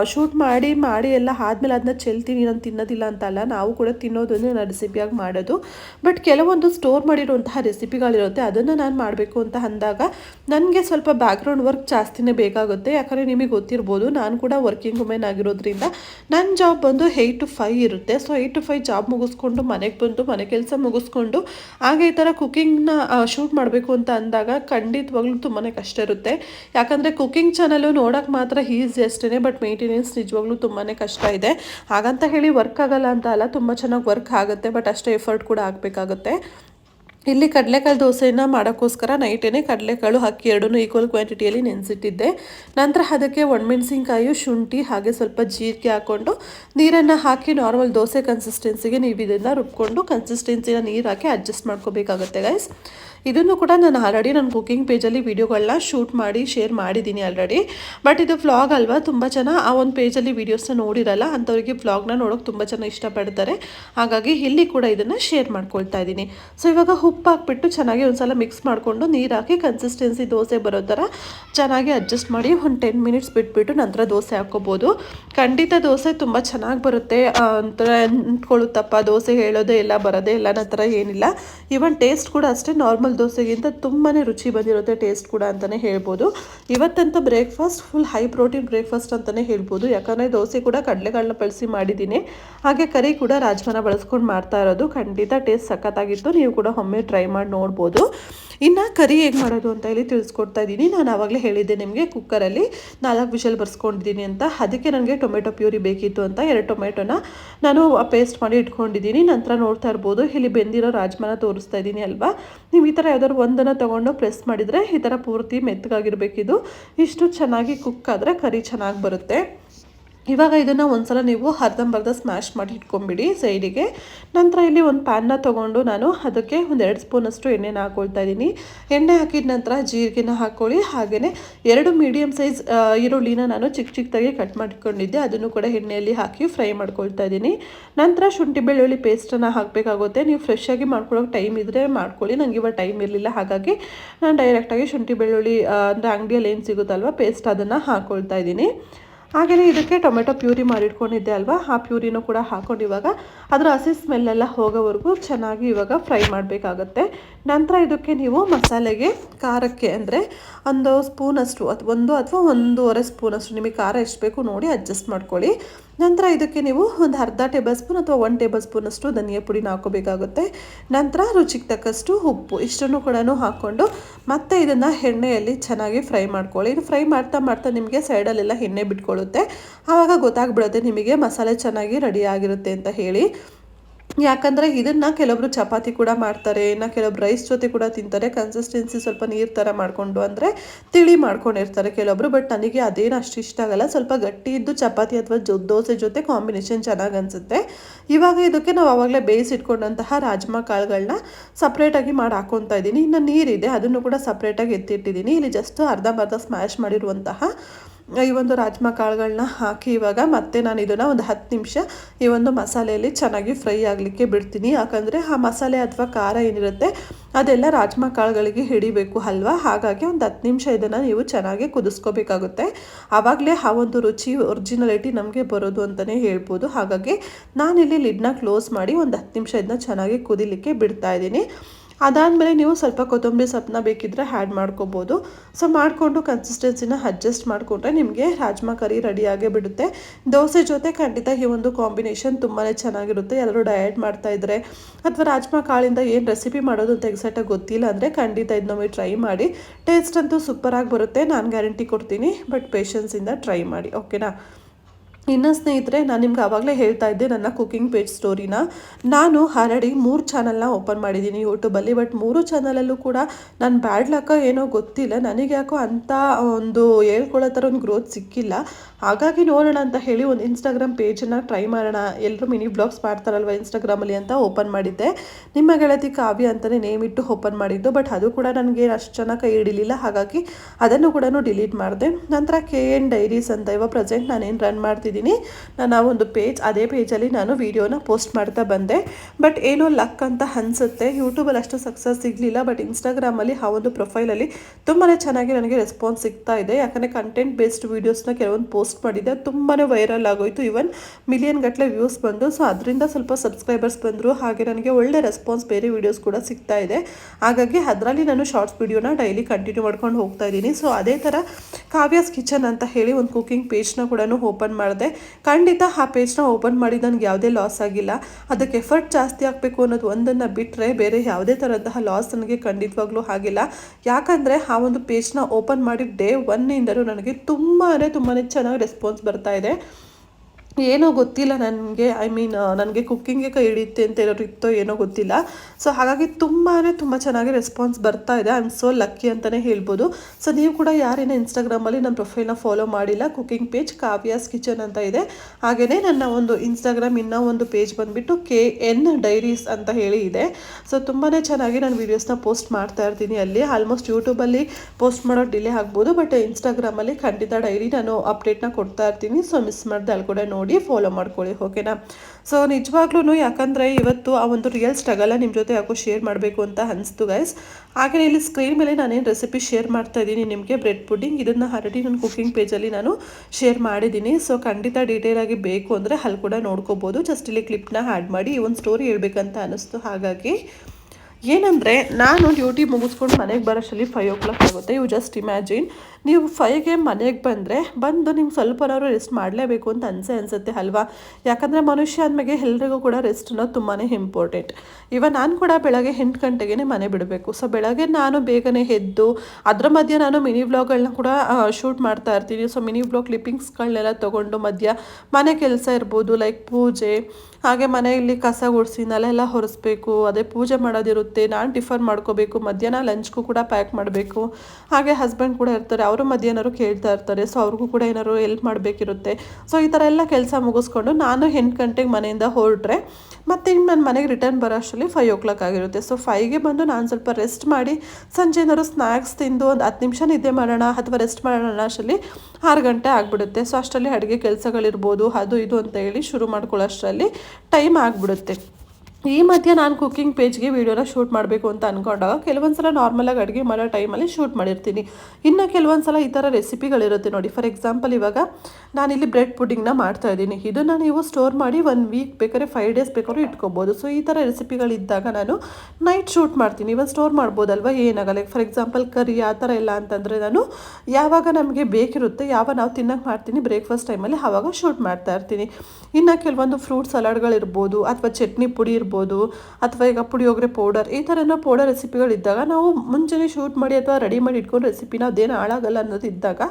ಶೂಟ್ ಮಾಡಿ ಮಾಡಿ ಎಲ್ಲ ಆದಮೇಲೆ ಅದನ್ನ ಚೆಲ್ತೀನಿ ನಾನು ತಿನ್ನೋದಿಲ್ಲ ಅಂತಲ್ಲ, ನಾವು ಕೂಡ ತಿನ್ನೋದನ್ನೇ ನಾನು ರೆಸಿಪಿಯಾಗಿ ಮಾಡೋದು. ಬಟ್ ಕೆಲವೊಂದು ಸ್ಟೋರ್ ಮಾಡಿರುವಂತಹ ರೆಸಿಪಿಗಳಿರುತ್ತೆ ಅದನ್ನು ನಾನು ಮಾಡಬೇಕು ಅಂತ ಅಂದಾಗ ನನಗೆ ಸ್ವಲ್ಪ ಬ್ಯಾಕ್ಗ್ರೌಂಡ್ ವರ್ಕ್ ಜಾಸ್ತಿನೇ ಬೇಕಾಗುತ್ತೆ. ಯಾಕಂದರೆ ನಿಮಗೆ ಗೊತ್ತಿರ್ಬೋದು, ನಾನು ಕೂಡ ವರ್ಕಿಂಗ್ ವುಮೆನ್ ಆಗಿರೋದ್ರಿಂದ ನನ್ನ ಜಾಬ್ ಬಂದು ಏಯ್ಟ್ ಟು ಫೈವ್ ಇರುತ್ತೆ. So eight to five job ಮುಗಿಸ್ಕೊಂಡು, ಮನೆಗೆ ಬಂದು, ಮನೆ ಕೆಲಸ ಮುಗಿಸ್ಕೊಂಡು, ಹಾಗೆ ಈ ಥರ ಕುಕ್ಕಿಂಗ್ನ ಶೂಟ್ ಮಾಡಬೇಕು ಅಂತ ಅಂದಾಗ ಖಂಡಿತವಾಗ್ಲೂ ತುಂಬಾ ಕಷ್ಟ ಇರುತ್ತೆ. ಯಾಕಂದರೆ ಕುಕಿಂಗ್ ಚಾನಲು ನೋಡೋಕೆ ಮಾತ್ರ ಈಸಿ ಅಷ್ಟೇ ಬಟ್ ಮೇಂಟೆನೆನ್ಸ್ ನಿಜವಾಗ್ಲೂ ತುಂಬಾ ಕಷ್ಟ ಇದೆ. ಹಾಗಂತ ಹೇಳಿ ವರ್ಕ್ ಆಗಲ್ಲ ಅಂತ ಅಲ್ಲ, ತುಂಬ ಚೆನ್ನಾಗಿ ವರ್ಕ್ ಆಗುತ್ತೆ ಬಟ್ ಅಷ್ಟೇ ಎಫರ್ಟ್ ಕೂಡ ಆಗಬೇಕಾಗುತ್ತೆ. ಇಲ್ಲಿ ಕಡಲೆಕಾಳು ದೋಸೆನ ಮಾಡೋಕ್ಕೋಸ್ಕರ ನೈಟೇನೆ ಕಡಲೆಕಾಳು ಹಾಕಿ ಎರಡೂ ಈಕ್ವಲ್ ಕ್ವಾಂಟಿಟಿಯಲ್ಲಿ ನೆನೆಸಿಟ್ಟಿದ್ದೆ. ನಂತರ ಅದಕ್ಕೆ ಒಣಮೆಣಸಿನ್ಕಾಯಿ, ಶುಂಠಿ, ಹಾಗೆ ಸ್ವಲ್ಪ ಜೀರಿಗೆ ಹಾಕ್ಕೊಂಡು ನೀರನ್ನು ಹಾಕಿ ನಾರ್ಮಲ್ ದೋಸೆ ಕನ್ಸಿಸ್ಟೆನ್ಸಿಗೆ ನೀವು ಇದನ್ನು ರುಬ್ಕೊಂಡು ಕನ್ಸಿಸ್ಟೆನ್ಸಿನ ನೀರು ಹಾಕಿ ಅಡ್ಜಸ್ಟ್ ಮಾಡ್ಕೋಬೇಕಾಗುತ್ತೆ ಗೈಸ್ ಇದನ್ನು ಕೂಡ ನಾನು ಆಲ್ರೆಡಿ ನನ್ನ ಕುಕ್ಕಿಂಗ್ ಪೇಜಲ್ಲಿ ವೀಡಿಯೋಗಳನ್ನ ಶೂಟ್ ಮಾಡಿ ಶೇರ್ ಮಾಡಿದ್ದೀನಿ ಆಲ್ರೆಡಿ ಬಟ್ ಇದು ವ್ಲಾಗ್ ಅಲ್ವಾ? ತುಂಬ ಜನ ಆ ಒಂದು ಪೇಜಲ್ಲಿ ವೀಡಿಯೋಸ್ನ ನೋಡಿರಲ್ಲ, ಅಂಥವ್ರಿಗೆ ವ್ಲಾಗ್ನ ನೋಡೋಕೆ ತುಂಬ ಜನ ಇಷ್ಟಪಡ್ತಾರೆ. ಹಾಗಾಗಿ ಇಲ್ಲಿ ಕೂಡ ಇದನ್ನು ಶೇರ್ ಮಾಡ್ಕೊಳ್ತಾ ಇದ್ದೀನಿ. ಸೊ ಇವಾಗ ಉಪ್ಪು ಹಾಕ್ಬಿಟ್ಟು ಚೆನ್ನಾಗಿ ಒಂದ್ಸಲ ಮಿಕ್ಸ್ ಮಾಡಿಕೊಂಡು ನೀರು ಹಾಕಿ ಕನ್ಸಿಸ್ಟೆನ್ಸಿ ದೋಸೆ ಬರೋ ಥರ ಚೆನ್ನಾಗಿ ಅಡ್ಜಸ್ಟ್ ಮಾಡಿ ಒಂದು ಟೆನ್ ಮಿನಿಟ್ಸ್ ಬಿಟ್ಬಿಟ್ಟು ನಂತರ ದೋಸೆ ಹಾಕ್ಕೋಬೋದು. ಖಂಡಿತ ದೋಸೆ ತುಂಬ ಚೆನ್ನಾಗಿ ಬರುತ್ತೆ. ಅಂತ ಒಂಥರ ಅಂಟ್ಕೊಳ್ಳುತ್ತಪ್ಪ ದೋಸೆ ಹೇಳೋದೇ ಇಲ್ಲ, ಬರೋದೇ ಇಲ್ಲ ನಂತರ ಏನಿಲ್ಲ. ಈವನ್ ಟೇಸ್ಟ್ ಕೂಡ ಅಷ್ಟೇ ನಾರ್ಮಲ್ ದೋಸೆಗಿಂತ ತುಂಬಾ ರುಚಿ ಬಂದಿರುತ್ತೆ ಟೇಸ್ಟ್ ಕೂಡ ಅಂತಲೇ ಹೇಳ್ಬೋದು. ಇವತ್ತಂತ breakfast full high protein breakfast ಅಂತಲೇ ಹೇಳ್ಬೋದು. ಯಾಕಂದರೆ ದೋಸೆ ಕೂಡ ಕಡಲೆಗಳನ್ನ ಬಳಸಿ ಮಾಡಿದ್ದೀನಿ. ಹಾಗೆ ಕರಿ ಕೂಡ ರಾಜ್ಮನ ಬಳಸ್ಕೊಂಡು ಮಾಡ್ತಾ ಇರೋದು. ಖಂಡಿತ ಟೇಸ್ಟ್ ಸಖತ್ತಾಗಿತ್ತು. ನೀವು ಕೂಡ ಒಮ್ಮೆ ಟ್ರೈ ಮಾಡಿ ನೋಡ್ಬೋದು. ಇನ್ನು ಕರಿ ಹೇಗೆ ಮಾಡೋದು ಅಂತ ಹೇಳಿ ತಿಳಿಸ್ಕೊಡ್ತಾ ಇದ್ದೀನಿ. ನಾನು ಆವಾಗಲೇ ಹೇಳಿದ್ದೆ ನಿಮಗೆ ಕುಕ್ಕರಲ್ಲಿ ನಾಲ್ಕು ವಿಷಲ್ ಬರ್ಸ್ಕೊಂಡಿದ್ದೀನಿ ಅಂತ. ಅದಕ್ಕೆ ನನಗೆ ಟೊಮೆಟೊ ಪ್ಯೂರಿ ಬೇಕಿತ್ತು ಅಂತ. ಎರಡು ಟೊಮೆಟೊನ ನಾನು ಪೇಸ್ಟ್ ಮಾಡಿ ಇಟ್ಕೊಂಡಿದ್ದೀನಿ. ನಂತರ ನೋಡ್ತಾ ಇರ್ಬೋದು. ಇಲ್ಲಿ ಬೆಂದಿರೋ ರಾಜ್ಮನ ತೋರಿಸ್ತಾ ಇದ್ದೀನಿ ಅಲ್ವಾ? ನೀವು ಈ ಥರ ಯಾವ್ದಾದ್ರು ಒಂದನ್ನು ತೊಗೊಂಡು ಪ್ರೆಸ್ ಮಾಡಿದರೆ ಈ ಥರ ಪೂರ್ತಿ ಮೆತ್ತಗಾಗಿರ್ಬೇಕಿದು. ಇಷ್ಟು ಚೆನ್ನಾಗಿ ಕುಕ್ ಆದರೆ ಕರಿ ಚೆನ್ನಾಗಿ ಬರುತ್ತೆ. ಇವಾಗ ಇದನ್ನು ಒಂದ್ಸಲ ನೀವು ಅರ್ಧಂಬರ್ಧ ಸ್ಮ್ಯಾಶ್ ಮಾಡಿ ಇಟ್ಕೊಂಬಿಡಿ ಸೈಡಿಗೆ. ನಂತರ ಇಲ್ಲಿ ಒಂದು ಪ್ಯಾನ್ನ ತೊಗೊಂಡು ನಾನು ಅದಕ್ಕೆ ಒಂದು ಎರಡು ಸ್ಪೂನಷ್ಟು ಎಣ್ಣೆನ ಹಾಕೊಳ್ತಾ ಇದ್ದೀನಿ. ಎಣ್ಣೆ ಹಾಕಿದ ನಂತರ ಜೀರಿಗೆನ ಹಾಕ್ಕೊಳ್ಳಿ ಹಾಗೆಯೇ ಎರಡು ಮೀಡಿಯಮ್ ಸೈಜ್ ಈರುಳ್ಳಿನ ನಾನು ಚಿಕ್ಕ ಚಿಕ್ಕದಾಗಿ ಕಟ್ ಮಾಡಿಕೊಂಡಿದ್ದೆ. ಅದನ್ನು ಕೂಡ ಎಣ್ಣೆಯಲ್ಲಿ ಹಾಕಿ ಫ್ರೈ ಮಾಡ್ಕೊಳ್ತಾ ಇದ್ದೀನಿ. ನಂತರ ಶುಂಠಿ ಬೆಳ್ಳುಳ್ಳಿ ಪೇಸ್ಟನ್ನು ಹಾಕಬೇಕಾಗುತ್ತೆ. ನೀವು ಫ್ರೆಶ್ ಆಗಿ ಮಾಡ್ಕೊಳ್ಳೋಕೆ ಟೈಮ್ ಇದ್ದರೆ ಮಾಡ್ಕೊಳ್ಳಿ. ನನಗೆ ಇವಾಗ ಟೈಮ್ ಇರಲಿಲ್ಲ. ಹಾಗಾಗಿ ನಾನು ಡೈರೆಕ್ಟಾಗಿ ಶುಂಠಿ ಬೆಳ್ಳುಳ್ಳಿ ಅಂದರೆ ಅಂಗಡಿಯಲ್ಲಿ ಏನು ಸಿಗುತ್ತಲ್ವ ಪೇಸ್ಟ್ ಅದನ್ನು ಹಾಕ್ಕೊಳ್ತಾ ಇದ್ದೀನಿ. ಹಾಗೆಯೇ ಇದಕ್ಕೆ ಟೊಮೆಟೊ ಪ್ಯೂರಿ ಮಾಡಿಟ್ಕೊಂಡಿದ್ದೆ ಅಲ್ವಾ? ಆ ಪ್ಯೂರಿನೂ ಕೂಡ ಹಾಕೊಂಡು ಇವಾಗ ಅದರ ಹಸಿ ಸ್ಮೆಲ್ಲೆಲ್ಲ ಹೋಗೋವರೆಗೂ ಚೆನ್ನಾಗಿ ಇವಾಗ ಫ್ರೈ ಮಾಡಬೇಕಾಗತ್ತೆ. ನಂತರ ಇದಕ್ಕೆ ನೀವು ಮಸಾಲೆಗೆ ಖಾರಕ್ಕೆ ಅಂದರೆ ಒಂದು ಸ್ಪೂನಷ್ಟು ಅಥವಾ ಒಂದು ಅಥವಾ ಒಂದೂವರೆ ಸ್ಪೂನಷ್ಟು ನಿಮಗೆ ಖಾರ ಎಷ್ಟು ಬೇಕು ನೋಡಿ ಅಡ್ಜಸ್ಟ್ ಮಾಡ್ಕೊಳ್ಳಿ. ನಂತರ ಇದಕ್ಕೆ ನೀವು ಒಂದು ಅರ್ಧ ಟೇಬಲ್ ಸ್ಪೂನ್ ಅಥವಾ ಒನ್ ಟೇಬಲ್ ಸ್ಪೂನಷ್ಟು ಧನಿಯಾ ಪುಡಿನ ಹಾಕೋಬೇಕಾಗುತ್ತೆ ನಂತರ ರುಚಿಗೆ ತಕ್ಕಷ್ಟು ಉಪ್ಪು, ಇಷ್ಟನ್ನು ಕೂಡ ಹಾಕ್ಕೊಂಡು ಮತ್ತೆ ಇದನ್ನು ಎಣ್ಣೆಯಲ್ಲಿ ಚೆನ್ನಾಗಿ ಫ್ರೈ ಮಾಡ್ಕೊಳ್ಳಿ. ಇದು ಫ್ರೈ ಮಾಡ್ತಾ ಮಾಡ್ತಾ ನಿಮಗೆ ಸೈಡಲ್ಲೆಲ್ಲ ಎಣ್ಣೆ ಬಿಟ್ಕೊಳ್ಳುತ್ತೆ. ಆವಾಗ ಗೊತ್ತಾಗ್ಬಿಡುತ್ತೆ ನಿಮಗೆ ಮಸಾಲೆ ಚೆನ್ನಾಗಿ ರೆಡಿ ಆಗಿರುತ್ತೆ ಅಂತ ಹೇಳಿ. ಯಾಕಂದರೆ ಇದನ್ನು ಕೆಲವೊಬ್ರು ಚಪಾತಿ ಕೂಡ ಮಾಡ್ತಾರೆ, ಇನ್ನು ಕೆಲವೊಬ್ರು ರೈಸ್ ಜೊತೆ ಕೂಡ ತಿಂತಾರೆ ಕನ್ಸಿಸ್ಟೆನ್ಸಿ ಸ್ವಲ್ಪ ನೀರು ಥರ ಮಾಡಿಕೊಂಡು ಅಂದರೆ ತಿಳಿ ಮಾಡ್ಕೊಂಡಿರ್ತಾರೆ ಕೆಲವೊಬ್ರು ಬಟ್ ನನಗೆ ಅದೇನು ಅಷ್ಟು ಇಷ್ಟ ಆಗಲ್ಲ. ಸ್ವಲ್ಪ ಗಟ್ಟಿ ಇದ್ದು ಚಪಾತಿ ಅಥವಾ ಜೊ, ದೋಸೆ ಜೊತೆ ಕಾಂಬಿನೇಷನ್ ಚೆನ್ನಾಗಿ ಅನಿಸುತ್ತೆ. ಇವಾಗ ಇದಕ್ಕೆ ನಾವು ಆವಾಗಲೇ ಬೇಯಿಸಿಟ್ಕೊಂಡಂತಹ ರಾಜ್ಮಾ ಕಾಳುಗಳನ್ನ ಸಪ್ರೇಟಾಗಿ ಮಾಡಿ ಹಾಕ್ಕೊತಾ ಇದ್ದೀನಿ. ಇನ್ನು ನೀರಿದೆ, ಅದನ್ನು ಕೂಡ ಸಪ್ರೇಟಾಗಿ ಎತ್ತಿಟ್ಟಿದ್ದೀನಿ. ಇಲ್ಲಿ ಜಸ್ಟ್ ಅರ್ಧಂಬರ್ಧ ಸ್ಮ್ಯಾಶ್ ಮಾಡಿರುವಂತಹ ಈ ಒಂದು ರಾಜ್ಮಾ ಕಾಳುಗಳನ್ನ ಹಾಕಿ ಇವಾಗ ಮತ್ತೆ ನಾನು ಇದನ್ನು ಒಂದು ಹತ್ತು ನಿಮಿಷ ಈ ಒಂದು ಮಸಾಲೆಯಲ್ಲಿ ಚೆನ್ನಾಗಿ ಫ್ರೈ ಆಗಲಿಕ್ಕೆ ಬಿಡ್ತೀನಿ. ಯಾಕಂದರೆ ಆ ಮಸಾಲೆ ಅಥವಾ ಖಾರ ಏನಿರುತ್ತೆ ಅದೆಲ್ಲ ರಾಜ್ಮಾ ಕಾಳುಗಳಿಗೆ ಹಿಡಿಬೇಕು ಅಲ್ವಾ? ಹಾಗಾಗಿ ಒಂದು ಹತ್ತು ನಿಮಿಷ ಇದನ್ನು ನೀವು ಚೆನ್ನಾಗಿ ಕುದಿಸ್ಕೋಬೇಕಾಗುತ್ತೆ. ಆವಾಗಲೇ ಆ ಒಂದು ರುಚಿ, ಒರಿಜಿನಲಿಟಿ ನಮಗೆ ಬರೋದು ಅಂತಲೇ ಹೇಳ್ಬೋದು. ಹಾಗಾಗಿ ನಾನಿಲ್ಲಿ ಲಿಡ್ನ ಕ್ಲೋಸ್ ಮಾಡಿ ಒಂದು ಹತ್ತು ನಿಮಿಷ ಇದನ್ನ ಚೆನ್ನಾಗಿ ಕುದಿಲಿಕ್ಕೆ ಬಿಡ್ತಾ ಇದ್ದೀನಿ. ಅದಾದಮೇಲೆ ನೀವು ಸ್ವಲ್ಪ ಕೊತ್ತಂಬರಿ ಸೊಪ್ಪನ್ನ ಬೇಕಿದ್ದರೆ ಆ್ಯಡ್ ಮಾಡ್ಕೋಬೋದು. ಸೊ ಮಾಡಿಕೊಂಡು ಕನ್ಸಿಸ್ಟೆನ್ಸಿನ ಅಡ್ಜಸ್ಟ್ ಮಾಡಿಕೊಂಡ್ರೆ ನಿಮಗೆ ರಾಜ್ಮಾ ಕರಿ ರೆಡಿಯಾಗೇ ಬಿಡುತ್ತೆ. ದೋಸೆ ಜೊತೆ ಖಂಡಿತ ಈ ಒಂದು ಕಾಂಬಿನೇಷನ್ ತುಂಬಾ ಚೆನ್ನಾಗಿರುತ್ತೆ. ಎಲ್ಲರೂ ಡಯಟ್ ಮಾಡ್ತಾ ಇದ್ದರೆ ಅಥವಾ ರಾಜ್ಮಾ ಕಾಳಿಂದ ಏನು ರೆಸಿಪಿ ಮಾಡೋದು ಅಂತ ಎಕ್ಸಾಕ್ಟಾಗಿ ಗೊತ್ತಿಲ್ಲ ಅಂದರೆ ಖಂಡಿತ ಇದನ್ನೊಮ್ಮೆ ಟ್ರೈ ಮಾಡಿ. ಟೇಸ್ಟ್ ಅಂತೂ ಸೂಪರಾಗಿ ಬರುತ್ತೆ. ನಾನು ಗ್ಯಾರಂಟಿ ಕೊಡ್ತೀನಿ ಬಟ್ ಪೇಷನ್ಸಿಂದ ಟ್ರೈ ಮಾಡಿ ಓಕೆನಾ ಇನ್ನು ಸ್ನೇಹಿತರೆ, ನಾನು ನಿಮ್ಗೆ ಆವಾಗಲೇ ಹೇಳ್ತಾ ಇದ್ದೆ ನನ್ನ ಕುಕಿಂಗ್ ಪೇಜ್ ಸ್ಟೋರಿನ ನಾನು ಆಲ್ರೆಡಿ ಮೂರು ಚಾನಲ್ನ ಓಪನ್ ಮಾಡಿದ್ದೀನಿ ಯೂಟ್ಯೂಬಲ್ಲಿ ಬಟ್ ಮೂರು ಚಾನಲಲ್ಲೂ ಕೂಡ ನಾನು ಬ್ಯಾಡ್ ಲಕ್ಕ ಏನೋ ಗೊತ್ತಿಲ್ಲ. ನನಗೆ ಯಾಕೋ ಅಂಥ ಒಂದು ಹೇಳ್ಕೊಳ್ಳೋ ಥರ ಒಂದು ಗ್ರೋತ್ ಸಿಕ್ಕಿಲ್ಲ. ಹಾಗಾಗಿ ನೋಡೋಣ ಅಂತ ಹೇಳಿ ಒಂದು ಇನ್ಸ್ಟಾಗ್ರಾಮ್ ಪೇಜನ್ನು ಟ್ರೈ ಮಾಡೋಣ. ಎಲ್ಲರೂ ಮಿನಿ ಬ್ಲಾಗ್ಸ್ ಮಾಡ್ತಾರಲ್ವ ಇನ್ಸ್ಟಾಗ್ರಾಮಲ್ಲಿ ಅಂತ ಓಪನ್ ಮಾಡಿದ್ದೆ. ನಿಮ್ಮ ಗೆಳತಿ ಕಾವ್ಯ ಅಂತಲೇ ನೇಮ್ ಇಟ್ಟು ಓಪನ್ ಮಾಡಿದ್ದು ಬಟ್ ಅದು ಕೂಡ ನನಗೆ ಅಷ್ಟು ಚೆನ್ನಾಗಿ ಕೈ ಹಿಡಿಲಿಲ್ಲ. ಹಾಗಾಗಿ ಅದನ್ನು ಕೂಡ ಡಿಲೀಟ್ ಮಾಡಿದೆ. ನಂತರ ಕೆ ಎನ್ ಡೈರೀಸ್ ಅಂತ ಇವಾಗ ಪ್ರೆಸೆಂಟ್ ನಾನೇನು ರನ್ ಮಾಡ್ತಿದ್ದೀನಿ ನಾನು ಆ ಒಂದು ಪೇಜ್ ಅದೇ ಪೇಜಲ್ಲಿ ನಾನು ವೀಡಿಯೋನ ಪೋಸ್ಟ್ ಮಾಡ್ತಾ ಬಂದೆ. ಬಟ್ ಏನೋ ಲಕ್ ಅಂತ ಅನಿಸುತ್ತೆ. ಯೂಟ್ಯೂಬಲ್ಲಿ ಅಷ್ಟು ಸಕ್ಸಸ್ ಸಿಗಲಿಲ್ಲ. ಬಟ್ ಇನ್ಸ್ಟಾಗ್ರಾಮಲ್ಲಿ ಆ ಒಂದು ಪ್ರೊಫೈಲಲ್ಲಿ ತುಂಬಾ ಚೆನ್ನಾಗಿ ನನಗೆ ರೆಸ್ಪಾನ್ಸ್ ಸಿಗ್ತಾ ಇದೆ. ಯಾಕಂದರೆ ಕಂಟೆಂಟ್ ಬೇಸ್ಡ್ ವೀಡಿಯೋಸ್ನ ಕೆಲವೊಂದು ಪೋಸ್ಟ್ ಮಾಡಿದ್ದೆ. ತುಂಬಾ ವೈರಲ್ ಆಗೋಯ್ತು. ಇವನ್ ಮಿಲಿಯನ್ ಗಟ್ಟಲೆ ವ್ಯೂಸ್ ಬಂದು. ಸೊ ಅದರಿಂದ ಸ್ವಲ್ಪ ಸಬ್ಸ್ಕ್ರೈಬರ್ಸ್ ಬಂದರು. ಹಾಗೆ ನನಗೆ ಒಳ್ಳೆ ರೆಸ್ಪಾನ್ಸ್ ಬೇರೆ ವೀಡಿಯೋಸ್ ಕೂಡ ಸಿಗ್ತಾ ಇದೆ. ಹಾಗಾಗಿ ಅದರಲ್ಲಿ ನಾನು ಶಾರ್ಟ್ಸ್ ವೀಡಿಯೋನ ಡೈಲಿ ಕಂಟಿನ್ಯೂ ಮಾಡ್ಕೊಂಡು ಹೋಗ್ತಾ ಇದ್ದೀನಿ. ಸೊ ಅದೇ ಥರ ಕಾವ್ಯಾಸ್ ಕಿಚನ್ ಅಂತ ಹೇಳಿ ಒಂದು ಕುಕಿಂಗ್ ಪೇಜ್ನ ಕೂಡ ಓಪನ್ ಮಾಡಿದೆ. ಖಂಡಿತ ಆ ಪೇಜ್ನ ಓಪನ್ ಮಾಡಿ ನನಗೆ ಯಾವುದೇ ಲಾಸ್ ಆಗಿಲ್ಲ. ಅದಕ್ಕೆ ಎಫರ್ಟ್ ಜಾಸ್ತಿ ಆಗಬೇಕು ಅನ್ನೋದು ಒಂದನ್ನು ಬಿಟ್ಟರೆ ಬೇರೆ ಯಾವುದೇ ಥರದಂತಹ ಲಾಸ್ ನನಗೆ ಖಂಡಿತವಾಗ್ಲೂ ಆಗಿಲ್ಲ. ಯಾಕಂದರೆ ಆ ಒಂದು ಪೇಜ್ನ ಓಪನ್ ಮಾಡಿ ಡೇ ಒನ್ನಿಂದಲೂ ನನಗೆ ತುಂಬಾ ತುಂಬಾ ಚೆನ್ನಾಗಿ ರೆಸ್ಪಾನ್ಸ್ ಬರ್ತಾ ಇದೆ. ಏನೋ ಗೊತ್ತಿಲ್ಲ ನನಗೆ ಐ ಮೀನ್ ನನಗೆ ಕುಕ್ಕಿಂಗ್ಗೆ ಕೈ ಹಿಡಿಯುತ್ತೆ ಅಂತ ಏನಾದ್ರು ಇತ್ತೋ ಏನೋ ಗೊತ್ತಿಲ್ಲ. ಸೊ ಹಾಗಾಗಿ ತುಂಬಾ ತುಂಬ ಚೆನ್ನಾಗಿ ರೆಸ್ಪಾನ್ಸ್ ಬರ್ತಾ ಇದೆ. ಐ ಆಮ್ ಸೋ ಲಕ್ಕಿ ಅಂತಲೇ ಹೇಳ್ಬೋದು. ಸೊ ನೀವು ಕೂಡ ಯಾರೇನೋ ಇನ್ಸ್ಟಾಗ್ರಾಮಲ್ಲಿ ನನ್ನ ಪ್ರೊಫೈಲ್ನ ಫಾಲೋ ಮಾಡಿಲ್ಲ ಕುಕ್ಕಿಂಗ್ ಪೇಜ್ ಕಾವ್ಯಾಸ್ ಕಿಚನ್ ಅಂತ ಇದೆ. ಹಾಗೆಯೇ ನನ್ನ ಒಂದು ಇನ್ಸ್ಟಾಗ್ರಾಮ್ ಇನ್ನೂ ಒಂದು ಪೇಜ್ ಬಂದುಬಿಟ್ಟು ಕೆ ಎನ್ ಡೈರೀಸ್ ಅಂತ ಹೇಳಿ ಇದೆ. ಸೊ ತುಂಬಾ ಚೆನ್ನಾಗಿ ನಾನು ವೀಡಿಯೋಸ್ನ ಪೋಸ್ಟ್ ಮಾಡ್ತಾ ಇರ್ತೀನಿ ಅಲ್ಲಿ. ಆಲ್ಮೋಸ್ಟ್ ಯೂಟ್ಯೂಬಲ್ಲಿ ಪೋಸ್ಟ್ ಮಾಡೋ ಡಿಲೇ ಆಗ್ಬೋದು ಬಟ್ ಇನ್ಸ್ಟಾಗ್ರಾಮಲ್ಲಿ ಖಂಡಿತ ಡೈರಿ ನಾನು ಅಪ್ಡೇಟ್ನ ಕೊಡ್ತಾ ಇರ್ತೀನಿ. ಸೊ ಮಿಸ್ ಮಾಡಿದೆ ಅಲ್ಲಿ ಕೂಡ ನೋಡಿ. ಫಾಲೋ ಮಾಡ್ಕೊಳ್ಳಿ ಓಕೆನಾ ಸೊ ನಿಜವಾಗ್ಲೂ ಯಾಕಂದರೆ ಇವತ್ತು ಆ ಒಂದು ರಿಯಲ್ ಸ್ಟ್ರಗಲ ನಿಮ್ಮ ಜೊತೆ ಯಾಕೋ ಶೇರ್ ಮಾಡಬೇಕು ಅಂತ ಅನಿಸ್ತು ಗೈಸ್ ಹಾಗೆಯೇ ಇಲ್ಲಿ ಸ್ಕ್ರೀನ್ ಮೇಲೆ ನಾನೇನು ರೆಸಿಪಿ ಶೇರ್ ಮಾಡ್ತಾ ಇದ್ದೀನಿ ನಿಮಗೆ ಬ್ರೆಡ್ ಪುಡ್ಡಿಂಗ್ ಇದನ್ನು ಆಲ್ರೆಡಿ ನನ್ನ ಕುಕ್ಕಿಂಗ್ ಪೇಜಲ್ಲಿ ನಾನು ಶೇರ್ ಮಾಡಿದ್ದೀನಿ. ಸೊ ಖಂಡಿತ ಡೀಟೇಲ್ ಆಗಿ ಬೇಕು ಅಂದರೆ ಅಲ್ಲಿ ಕೂಡ ನೋಡ್ಕೋಬೋದು. ಜಸ್ಟ್ ಇಲ್ಲಿ ಕ್ಲಿಪ್ನ ಆ್ಯಡ್ ಮಾಡಿ ಒಂದು ಸ್ಟೋರಿ ಹೇಳ್ಬೇಕಂತ ಅನಿಸ್ತು. ಹಾಗಾಗಿ, ಏನಂದರೆ, ನಾನು ಡ್ಯೂಟಿ ಮುಗಿಸ್ಕೊಂಡು ಮನೆಗೆ ಬರೋಷ್ಟರಲ್ಲಿ ಫೈವ್ ಓ ಕ್ಲಾಕ್ ಆಗುತ್ತೆ. ಯು ಜಸ್ಟ್ ಇಮ್ಯಾಜಿನ್ ನೀವು ಫೈವ್ಗೆ ಮನೆಗೆ ಬಂದರೆ ಬಂದು ನಿಮ್ಗೆ ಸ್ವಲ್ಪನಾದ್ರು ರೆಸ್ಟ್ ಮಾಡಲೇಬೇಕು ಅಂತ ಅನಿಸೆ ಅನಿಸುತ್ತೆ ಅಲ್ವಾ? ಯಾಕಂದರೆ ಮನುಷ್ಯ ಅಂದಮೇಲೆ ಎಲ್ರಿಗೂ ಕೂಡ ರೆಸ್ಟ್ ಅನ್ನೋದು ತುಂಬಾ ಇಂಪಾರ್ಟೆಂಟ್ ಇವಾಗ ನಾನು ಕೂಡ ಬೆಳಗ್ಗೆ ಎಂಟು ಗಂಟೆಗೆ ಮನೆ ಬಿಡಬೇಕು. ಸೊ ಬೆಳಗ್ಗೆ ನಾನು ಬೇಗನೆ ಎದ್ದು, ಅದರ ಮಧ್ಯೆ ನಾನು ಮಿನಿ ವ್ಲಾಗ್ಗಳನ್ನ ಕೂಡ ಶೂಟ್ ಮಾಡ್ತಾ ಇರ್ತೀನಿ. ಸೊ ಮಿನಿ ವ್ಲಾಗ್ ಕ್ಲಿಪ್ಪಿಂಗ್ಸ್ಗಳನ್ನೆಲ್ಲ ತೊಗೊಂಡು ಮಧ್ಯ ಮನೆ ಕೆಲಸ ಇರ್ಬೋದು ಲೈಕ್ ಪೂಜೆ, ಹಾಗೆ ಮನೆಯಲ್ಲಿ ಕಸ ಗುಡಿಸಿ ನಲ್ಲೆಲ್ಲ ಹೊರಿಸ್ಬೇಕು, ಅದೇ ಪೂಜೆ ಮಾಡೋದಿರುತ್ತೆ, ನಾನು ಟಿಫನ್ ಮಾಡ್ಕೋಬೇಕು, ಮಧ್ಯಾಹ್ನ ಲಂಚ್ಗೂ ಕೂಡ ಪ್ಯಾಕ್ ಮಾಡಬೇಕು. ಹಾಗೆ ಹಸ್ಬೆಂಡ್ ಕೂಡ ಇರ್ತಾರೆ. ಅವರು ಮಧ್ಯಾಹ್ನರು ಕೇಳ್ತಾ ಇರ್ತಾರೆ. ಸೊ ಅವ್ರಿಗೂ ಕೂಡ ಏನಾದ್ರು ಎಲ್ಪ್ ಮಾಡಬೇಕಿರುತ್ತೆ. ಸೊ ಈ ಥರ ಎಲ್ಲ ಕೆಲಸ ಮುಗಿಸ್ಕೊಂಡು ನಾನು ಎಂಟು ಗಂಟೆಗೆ ಮನೆಯಿಂದ ಹೊರಟ್ರೆ ಮತ್ತು ಇನ್ನು ನನ್ನ ಮನೆಗೆ ರಿಟರ್ನ್ ಬರೋ ಅಷ್ಟರಲ್ಲಿ ಫೈವ್ ಓ ಕ್ಲಾಕ್ ಆಗಿರುತ್ತೆ ಸೊ ಫೈವ್ಗೆ ಬಂದು ನಾನು ಸ್ವಲ್ಪ ರೆಸ್ಟ್ ಮಾಡಿ ಸಂಜೆ ಏನಾದ್ರು ಸ್ನ್ಯಾಕ್ಸ್ ತಿಂದು ಒಂದು ಹತ್ತು ನಿಮಿಷ ನಿದ್ದೆ ಮಾಡೋಣ ಅಥವಾ ರೆಸ್ಟ್ ಮಾಡೋಣ ಅಷ್ಟರಲ್ಲಿ ಆರು ಗಂಟೆ ಆಗಿಬಿಡುತ್ತೆ. ಸೊ ಅಷ್ಟರಲ್ಲಿ ಅಡುಗೆ ಕೆಲಸಗಳಿರ್ಬೋದು, ಅದು ಇದು ಅಂತ ಹೇಳಿ ಶುರು ಮಾಡ್ಕೊಳ್ಳೋ ಅಷ್ಟರಲ್ಲಿ ಟೈಮ್ ಆಗಿಬಿಡುತ್ತೆ. ಈ ಮಧ್ಯೆ ನಾನು ಕುಕ್ಕಿಂಗ್ ಪೇಜ್ಗೆ ವೀಡಿಯೋನ ಶೂಟ್ ಮಾಡಬೇಕು ಅಂತ ಅಂದ್ಕೊಂಡಾಗ ಕೆಲವೊಂದು ಸಲ ನಾರ್ಮಲಾಗಿ ಅಡುಗೆ ಮಾಡೋ ಟೈಮಲ್ಲಿ ಶೂಟ್ ಮಾಡಿರ್ತೀನಿ. ಇನ್ನು ಕೆಲವೊಂದು ಸಲ ಈ ಥರ ರೆಸಿಪಿಗಳಿರುತ್ತೆ ನೋಡಿ. ಫಾರ್ ಎಕ್ಸಾಂಪಲ್ ಇವಾಗ ನಾನಿಲ್ಲಿ ಬ್ರೆಡ್ ಪುಡಿಂಗ್ನ ಮಾಡ್ತಾ ಇದ್ದೀನಿ. ಇದನ್ನು ನೀವು ಸ್ಟೋರ್ ಮಾಡಿ ಒನ್ ವೀಕ್ ಬೇಕಾದ್ರೆ ಫೈವ್ ಡೇಸ್ ಬೇಕಾದ್ರೂ ಇಟ್ಕೋಬೋದು. ಸೊ ಈ ಥರ ರೆಸಿಪಿಗಳಿದ್ದಾಗ ನಾನು ನೈಟ್ ಶೂಟ್ ಮಾಡ್ತೀನಿ. ಇವಾಗ ಸ್ಟೋರ್ ಮಾಡ್ಬೋದಲ್ವ? ಏನಾಗಲ್ಲ. ಫಾರ್ ಎಕ್ಸಾಂಪಲ್ ಕರಿ ಆ ಥರ ಇಲ್ಲ ಅಂತಂದರೆ ನಾನು ಯಾವಾಗ ನಮಗೆ ಬೇಕಿರುತ್ತೆ, ಯಾವಾಗ ನಾವು ತಿನ್ನೋಕೆ ಮಾಡ್ತೀನಿ ಬ್ರೇಕ್ಫಾಸ್ಟ್ ಟೈಮಲ್ಲಿ ಆವಾಗ ಶೂಟ್ ಮಾಡ್ತಾ ಇರ್ತೀನಿ. ಇನ್ನು ಕೆಲವೊಂದು ಫ್ರೂಟ್ ಸಲಾಡ್ಗಳಿರ್ಬೋದು ಅಥವಾ ಚಟ್ನಿ ಪುಡಿ ಅಥವಾ ಈಗ ಪುಳಿಯೋಗರೆ ಪೌಡರ್ ಈ ಥರ ಏನೋ ಪೌಡರ್ ರೆಸಿಪಿಗಳಿದ್ದಾಗ ನಾವು ಮುಂಚೆನೇ ಶೂಟ್ ಮಾಡಿ ಅಥವಾ ರೆಡಿ ಮಾಡಿ ಇಟ್ಕೊಂಡು ರೆಸಿಪಿನ ಅದೇನು ಹಾಳಾಗಲ್ಲ ಅನ್ನೋದು ಇದ್ದಾಗ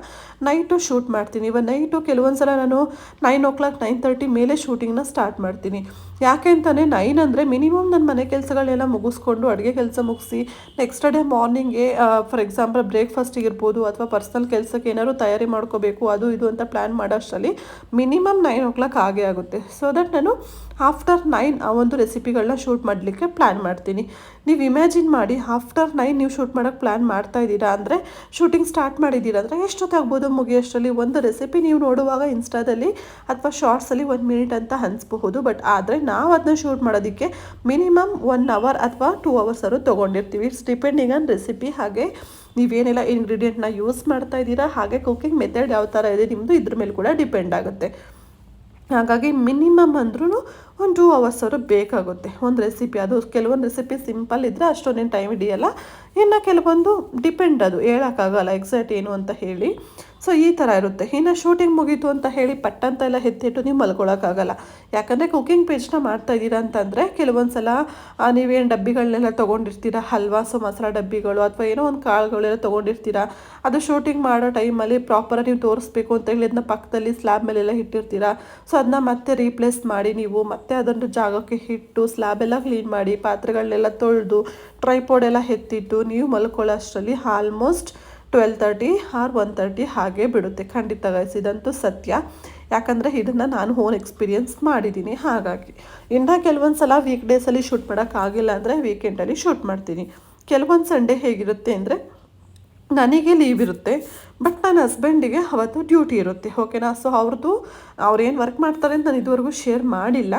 ನೈಟು ಶೂಟ್ ಮಾಡ್ತೀನಿ. ಇವಾಗ ನೈಟು ಕೆಲವೊಂದು ಸಲ ನಾನು nine o'clock nine thirty ಮೇಲೆ ಶೂಟಿಂಗ್ನ ಸ್ಟಾರ್ಟ್ ಮಾಡ್ತೀನಿ. ಯಾಕೆ ಅಂತಾನೆ, ನೈನ್ ಅಂದರೆ ಮಿನಿಮಮ್ ನನ್ನ ಮನೆ ಕೆಲಸಗಳನ್ನೆಲ್ಲ ಮುಗಿಸ್ಕೊಂಡು ಅಡುಗೆ ಕೆಲಸ ಮುಗಿಸಿ ನೆಕ್ಸ್ಟ್ ಡೇ ಮಾರ್ನಿಂಗ್ಗೆ ಫಾರ್ ಎಕ್ಸಾಂಪಲ್ ಬ್ರೇಕ್ಫಾಸ್ಟಿಗೆ ಇರ್ಬೋದು ಅಥವಾ ಪರ್ಸ್ನಲ್ ಕೆಲಸಕ್ಕೆ ಏನಾದ್ರು ತಯಾರಿ ಮಾಡ್ಕೋಬೇಕು, ಅದು ಇದು ಅಂತ ಪ್ಲ್ಯಾನ್ ಮಾಡೋ ಅಷ್ಟರಲ್ಲಿ ಮಿನಿಮಮ್ ನೈನ್ ಓ ಕ್ಲಾಕ್ ಆಗೇ ಆಗುತ್ತೆ. ಸೊ ದಟ್ ನಾನು ಆಫ್ಟರ್ ನೈನ್ ಆ ಒಂದು ರೆಸಿಪಿಗಳನ್ನ ಶೂಟ್ ಮಾಡಲಿಕ್ಕೆ ಪ್ಲ್ಯಾನ್ ಮಾಡ್ತೀನಿ. ನೀವು ಇಮ್ಯಾಜಿನ್ ಮಾಡಿ ಆಫ್ಟರ್ ನೈನ್ ನೀವು ಶೂಟ್ ಮಾಡೋಕ್ಕೆ ಪ್ಲ್ಯಾನ್ ಮಾಡ್ತಾ ಇದ್ದೀರಾ ಅಂದರೆ ಶೂಟಿಂಗ್ ಸ್ಟಾರ್ಟ್ ಮಾಡಿದ್ದೀರಾ ಅಂದರೆ ಎಷ್ಟೊತ್ತಾಗ್ಬೋದು ಮುಗಿಯೋಷ್ಟರಲ್ಲಿ ಒಂದು ರೆಸಿಪಿ ನೀವು ನೋಡುವಾಗ ಇನ್ಸ್ಟಾದಲ್ಲಿ ಅಥವಾ ಶಾರ್ಟ್ಸಲ್ಲಿ ಒಂದು ಮಿನಿಟ್ ಅಂತ ಅನಿಸ್ಬಹುದು ಬಟ್ ಆದರೆ ನಾವು ಅದನ್ನ ಶೂಟ್ ಮಾಡೋದಕ್ಕೆ ಮಿನಿಮಮ್ ಒನ್ ಅವರ್ ಅಥವಾ ಟೂ ಅವರ್ಸ್ ಅವರು ತೊಗೊಂಡಿರ್ತೀವಿ. ಇಟ್ಸ್ ಡಿಪೆಂಡಿಂಗ್ ಆನ್ ರೆಸಿಪಿ ಹಾಗೆ ನೀವೇನೆಲ್ಲ ಇಂಗ್ರೀಡಿಯೆಂಟ್ನ ಯೂಸ್ ಮಾಡ್ತಾ ಇದ್ದೀರಾ, ಹಾಗೆ ಕುಕಿಂಗ್ ಮೆಥಡ್ ಯಾವ ಥರ ಇದೆ ನಿಮ್ಮದು ಇದ್ರ ಮೇಲೆ ಕೂಡ ಡಿಪೆಂಡ್ ಆಗುತ್ತೆ. ಹಾಗಾಗಿ ಮಿನಿಮಮ್ ಅಂದ್ರೂ ಒಂದು ಟೂ ಅವರ್ಸ್ ಅವರು ಬೇಕಾಗುತ್ತೆ. ಒಂದು ರೆಸಿಪಿ ಅದು ಕೆಲವೊಂದು ರೆಸಿಪಿ ಸಿಂಪಲ್ ಇದ್ದರೆ ಅಷ್ಟೊಂದೇನು ಟೈಮ್ ಹಿಡಿಯಲ್ಲ. ಇನ್ನು ಕೆಲವೊಂದು ಡಿಪೆಂಡ್ ಅದು. ಹೇಳೋಕ್ಕಾಗಲ್ಲ ಎಕ್ಸಾಕ್ಟ್ ಏನು ಅಂತ ಹೇಳಿ. ಸೊ ಈ ಥರ ಇರುತ್ತೆ. ಇನ್ನು ಶೂಟಿಂಗ್ ಮುಗೀತು ಅಂತ ಹೇಳಿ ಪಟ್ಟಂತ ಎಲ್ಲ ಎತ್ತಿಟ್ಟು ನೀವು ಮಲ್ಕೊಳ್ಳೋಕ್ಕಾಗಲ್ಲ. ಯಾಕಂದರೆ ಕುಕಿಂಗ್ ಪೇಜ್ನ ಮಾಡ್ತಾ ಇದ್ದೀರಾ ಅಂತಂದರೆ ಕೆಲವೊಂದು ಸಲ ನೀವೇನು ಡಬ್ಬಿಗಳನ್ನೆಲ್ಲ ತೊಗೊಂಡಿರ್ತೀರಾ? ಹಲ್ವಾ ಸೊ ಮಸಾಲ ಡಬ್ಬಿಗಳು ಅಥವಾ ಏನೋ ಒಂದು ಕಾಳುಗಳೆಲ್ಲ ತೊಗೊಂಡಿರ್ತೀರಾ? ಅದು ಶೂಟಿಂಗ್ ಮಾಡೋ ಟೈಮಲ್ಲಿ ಪ್ರಾಪರಾಗಿ ನೀವು ತೋರಿಸ್ಬೇಕು ಅಂತ ಹೇಳಿ ಅದನ್ನ ಪಕ್ಕದಲ್ಲಿ ಸ್ಲ್ಯಾಬ್ ಮೇಲೆಲ್ಲ ಇಟ್ಟಿರ್ತೀರಾ? ಸೊ ಅದನ್ನ ಮತ್ತೆ ರೀಪ್ಲೇಸ್ ಮಾಡಿ ನೀವು, ಮತ್ತೆ ಅದನ್ನು ಜಾಗಕ್ಕೆ ಇಟ್ಟು ಸ್ಲ್ಯಾಬ್ ಎಲ್ಲ ಕ್ಲೀನ್ ಮಾಡಿ, ಪಾತ್ರೆಗಳನ್ನೆಲ್ಲ ತೊಳೆದು ಟ್ರೈಪೋಡೆಲ್ಲ ಎತ್ತಿಟ್ಟು ನೀವು ಮಲ್ಕೊಳ್ಳೋ ಅಷ್ಟರಲ್ಲಿ almost twelve thirty or one thirty ಹಾಗೆ ಬಿಡುತ್ತೆ. ಖಂಡಿತ ಗೈಸ್ ಸತ್ಯ. ಯಾಕಂದರೆ ಇದನ್ನು ನಾನು ಓನ್ ಎಕ್ಸ್ಪೀರಿಯನ್ಸ್ ಮಾಡಿದ್ದೀನಿ ಹಾಗಾಗಿ ಇನ್ನು ಕೆಲವೊಂದು ಸಲ ವೀಕ್ ಡೇಸಲ್ಲಿ ಶೂಟ್ ಮಾಡೋಕ್ಕಾಗಿಲ್ಲ ಅಂದರೆ ವೀಕೆಂಡಲ್ಲಿ ಶೂಟ್ ಮಾಡ್ತೀನಿ. ಕೆಲವೊಂದು ಸಂಡೇ ಹೇಗಿರುತ್ತೆ ಅಂದರೆ ನನಗೆ ಲೀವ್ ಇರುತ್ತೆ ಬಟ್ ನನ್ನ ಹಸ್ಬೆಂಡಿಗೆ ಅವತ್ತು ಡ್ಯೂಟಿ ಇರುತ್ತೆ ಓಕೆನಾ ಸೊ ಅವ್ರದ್ದು ಅವ್ರು ಏನು ವರ್ಕ್ ಮಾಡ್ತಾರೆ ಅಂತ ನಾನು ಇದುವರೆಗೂ ಶೇರ್ ಮಾಡಿಲ್ಲ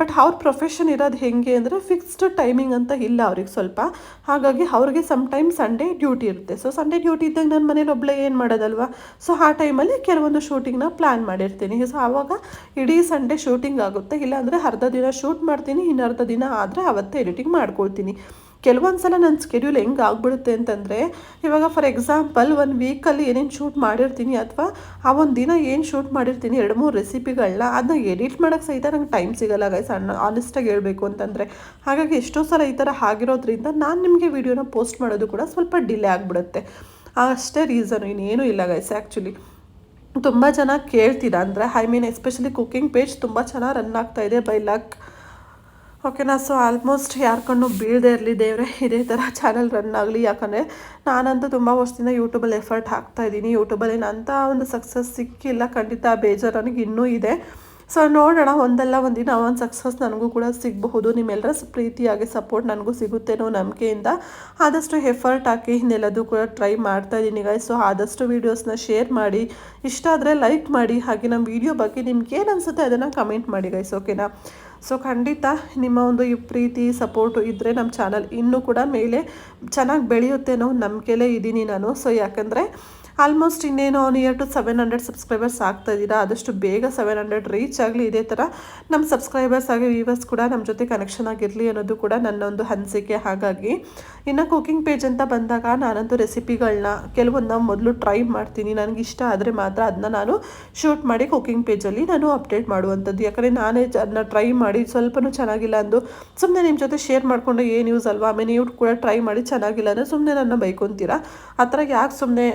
ಬಟ್ ಅವ್ರ ಪ್ರೊಫೆಷನ್ ಇರೋದು ಹೆಂಗೆ ಅಂದರೆ ಫಿಕ್ಸ್ಡ್ ಟೈಮಿಂಗ್ ಅಂತ ಇಲ್ಲ ಅವ್ರಿಗೆ ಸ್ವಲ್ಪ. ಹಾಗಾಗಿ ಅವ್ರಿಗೆ ಸಮ್ ಟೈಮ್ ಸಂಡೇ ಡ್ಯೂಟಿ ಇರುತ್ತೆ. ಸೊ ಸಂಡೇ ಡ್ಯೂಟಿ ಇದ್ದಾಗ ನನ್ನ ಮನೇಲಿ ಒಬ್ಬಳೇ ಏನು ಮಾಡೋದಲ್ವ? ಸೊ ಆ ಟೈಮಲ್ಲಿ ಕೆಲವೊಂದು ಶೂಟಿಂಗ್ನ ಪ್ಲ್ಯಾನ್ ಮಾಡಿರ್ತೀನಿ. ಸೊ ಆವಾಗ ಇಡೀ ಸಂಡೇ ಶೂಟಿಂಗ್ ಆಗುತ್ತೆ, ಇಲ್ಲಾಂದರೆ ಅರ್ಧ ದಿನ ಶೂಟ್ ಮಾಡ್ತೀನಿ, ಇನ್ನು ಅರ್ಧ ದಿನ ಆದರೆ ಅವತ್ತೇ ಎಡಿಟಿಂಗ್ ಮಾಡ್ಕೊಳ್ತೀನಿ. ಕೆಲವೊಂದು ಸಲ ನನ್ನ ಸ್ಕೆಡ್ಯೂಲ್ ಹೆಂಗೆ ಆಗ್ಬಿಡುತ್ತೆ ಅಂತಂದರೆ, ಇವಾಗ ಫಾರ್ ಎಕ್ಸಾಂಪಲ್ ಒಂದು ವೀಕಲ್ಲಿ ಏನೇನು ಶೂಟ್ ಮಾಡಿರ್ತೀನಿ ಅಥವಾ ಆ ಒಂದು ದಿನ ಏನು ಶೂಟ್ ಮಾಡಿರ್ತೀನಿ, ಎರಡು ಮೂರು ರೆಸಿಪಿಗಳನ್ನ ಅದನ್ನ ಎಡಿಟ್ ಮಾಡೋಕ್ಕೆ ಸಹಿತ ನಂಗೆ ಟೈಮ್ ಸಿಗಲ್ಲ ಗೈಸ್ ಅಣ್ಣ ಆನೆಸ್ಟಾಗಿ ಹೇಳಬೇಕು ಅಂತಂದರೆ. ಹಾಗಾಗಿ ಎಷ್ಟೋ ಸಲ ಈ ಥರ ಆಗಿರೋದ್ರಿಂದ ನಾನು ನಿಮಗೆ ವಿಡಿಯೋನ ಪೋಸ್ಟ್ ಮಾಡೋದು ಕೂಡ ಸ್ವಲ್ಪ ಡಿಲೇ ಆಗಿಬಿಡುತ್ತೆ. ಅಷ್ಟೇ ರೀಸನ್ ಇನ್ನೇನೂ ಇಲ್ಲ ಗೈಸ್ ಆ್ಯಕ್ಚುಲಿ ತುಂಬ ಜನ ಕೇಳ್ತೀರಾ ಅಂದರೆ I mean especially cooking page ತುಂಬ ಚೆನ್ನಾಗಿ ರನ್ ಆಗ್ತಾ ಇದೆ ಬೈ ಲಕ್ ಓಕೆನಾ? ಸೊ ಆಲ್ಮೋಸ್ಟ್ ಯಾರ ಕಣ್ಣು ಬೀಳದೇ ಇರಲಿ ದೇವರೇ, ಇದೇ ಥರ ಚಾನಲ್ ರನ್ ಆಗಲಿ. ಯಾಕಂದರೆ, ನಾನಂತೂ ತುಂಬ ವರ್ಷದಿಂದ ಯೂಟ್ಯೂಬಲ್ಲಿ ಎಫರ್ಟ್ ಹಾಕ್ತಾ ಇದ್ದೀನಿ. ಯೂಟ್ಯೂಬಲ್ಲಿ ಅಂಥ ಒಂದು ಸಕ್ಸಸ್ ಸಿಕ್ಕಿಲ್ಲ. ಖಂಡಿತ ಬೇಜಾರು ನನಗೆ ಇನ್ನೂ ಇದೆ. ಸೊ ನೋಡೋಣ. ಒಂದಲ್ಲ ಒಂದಿನ ಒಂದು ಸಕ್ಸಸ್ ನನಗೂ ಕೂಡ ಸಿಗಬಹುದು. ನಿಮ್ಮೆಲ್ಲರ ಪ್ರೀತಿಯಾಗಿ ಸಪೋರ್ಟ್ ನನಗೂ ಸಿಗುತ್ತೇನೋ ನಂಬಿಕೆಯಿಂದ ಆದಷ್ಟು ಎಫರ್ಟ್ ಹಾಕಿ ಇನ್ನೆಲ್ಲದೂ ಕೂಡ ಟ್ರೈ ಮಾಡ್ತಾ ಇದ್ದೀನಿ ಗೈಸ್ ಸೊ ಆದಷ್ಟು ವೀಡಿಯೋಸ್ನ ಶೇರ್ ಮಾಡಿ. ಇಷ್ಟ ಆದರೆ ಲೈಕ್ ಮಾಡಿ. ಹಾಗೆ ನಮ್ಮ ವೀಡಿಯೋ ಬಗ್ಗೆ ನಿಮ್ಗೆ ಏನು ಅನಿಸುತ್ತೆ ಅದನ್ನು ಕಮೆಂಟ್ ಮಾಡಿ ಗೈಸ್ ಓಕೆನಾ ಸೊ ಖಂಡಿತ ನಿಮ್ಮ ಒಂದು ಈ ಪ್ರೀತಿ ಸಪೋರ್ಟು ಇದ್ದರೆ ನಮ್ಮ ಚಾನಲ್ ಇನ್ನೂ ಕೂಡ ಮೇಲೆ ಚೆನ್ನಾಗಿ ಬೆಳೆಯುತ್ತೆ ಅನ್ನೋ ನಂಬಿಕೆಲೇ ಇದ್ದೀನಿ ನಾನು. ಸೊ ಯಾಕಂದರೆ ಆಲ್ಮೋಸ್ಟ್ ಇನ್ನೇನು near to seven hundred subscribers ಆಗ್ತಾ ಇದ್ದೀರಾ? ಆದಷ್ಟು ಬೇಗ ಸೆವೆನ್ ಹಂಡ್ರೆಡ್ ರೀಚ್ ಆಗಲಿ, ಇದೇ ಥರ ನಮ್ಮ ಸಬ್ಸ್ಕ್ರೈಬರ್ಸ್ ಆಗಿ ವ್ಯೂವರ್ಸ್ ಕೂಡ ನಮ್ಮ ಜೊತೆ ಕನೆಕ್ಷನ್ ಆಗಿರಲಿ ಅನ್ನೋದು ಕೂಡ ನನ್ನ ಒಂದು ಅನಿಸಿಕೆ. ಹಾಗಾಗಿ ಇನ್ನು ಕುಕಿಂಗ್ ಪೇಜ್ ಅಂತ ಬಂದಾಗ ನಾನಂತೂ ರೆಸಿಪಿಗಳನ್ನ ಕೆಲವೊಂದು ಮೊದಲು ಟ್ರೈ ಮಾಡ್ತೀನಿ. ನನಗೆ ಇಷ್ಟ ಆದರೆ ಮಾತ್ರ ಅದನ್ನ ನಾನು ಶೂಟ್ ಮಾಡಿ ಕುಕಿಂಗ್ ಪೇಜಲ್ಲಿ ನಾನು ಅಪ್ಡೇಟ್ ಮಾಡುವಂಥದ್ದು. ಯಾಕಂದರೆ ನಾನೇ ಅದನ್ನ ಟ್ರೈ ಮಾಡಿ ಸ್ವಲ್ಪನೂ ಚೆನ್ನಾಗಿಲ್ಲ ಅಂದು ಸುಮ್ಮನೆ ನಿಮ್ಮ ಜೊತೆ ಶೇರ್ ಮಾಡಿಕೊಂಡು ಏನು ಯೂಸ್ ಅಲ್ವಾ? ಆಮೇಲೆ ನೀವು ಕೂಡ ಟ್ರೈ ಮಾಡಿ ಚೆನ್ನಾಗಿಲ್ಲ ಅಂದರೆ ಸುಮ್ಮನೆ ನನ್ನ ಬೈಕೊಂತೀರಾ? ಆ ಥರ ಯಾಕೆ ಸುಮ್ಮನೆ